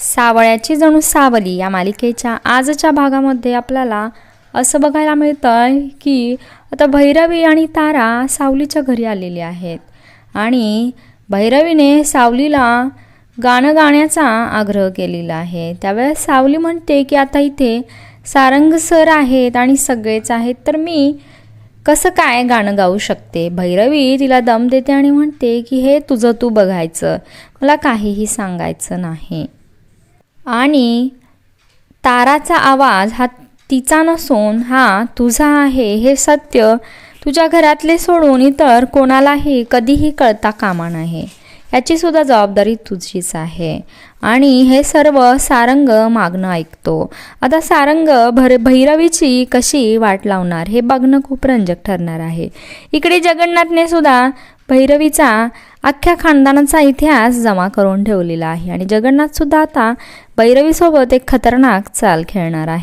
सावळ्याची जणू सावली या मालिकेच्या आजच्या भागामध्ये आपल्याला असं बघायला मिळतं की आता भैरवी आणि तारा सावलीच्या घरी आलेली आहेत. आणि भैरवीने सावलीला गाणं गाण्याचा आग्रह केलेला आहे. त्यावेळेस सावली म्हणते की आता इथे सारंग सर आहेत आणि सगळेच आहेत तर मी कसं काय गाणं गाऊ शकते? भैरवी तिला दम देते आणि म्हणते की हे तुझं तू बघायचं. मला काहीही सांगायचं नाही. आणि ताराचा आवाज हा तिचा नसून हा तुझा आहे हे सत्य तुझ्या घरातले सोडून इतर कोणालाही कधीही कळता कामा नाही याची सुद्धा जबाबदारी तुझीच आहे. आणि हे सर्व सारंग मागणं ऐकतो. आता सारंग भर भैरवीची कशी वाट लावणार? हे बघणं खूप रंजक ठरणार आहे. इकडे जगन्नाथने सुद्धा भैरवीचा अख्ख्या खानदानाचा इतिहास जमा करून ठेवलेला आहे. आणि जगन्नाथसुद्धा आता भैरवीसोबत एक खतरनाक चाल खेळणार आहे.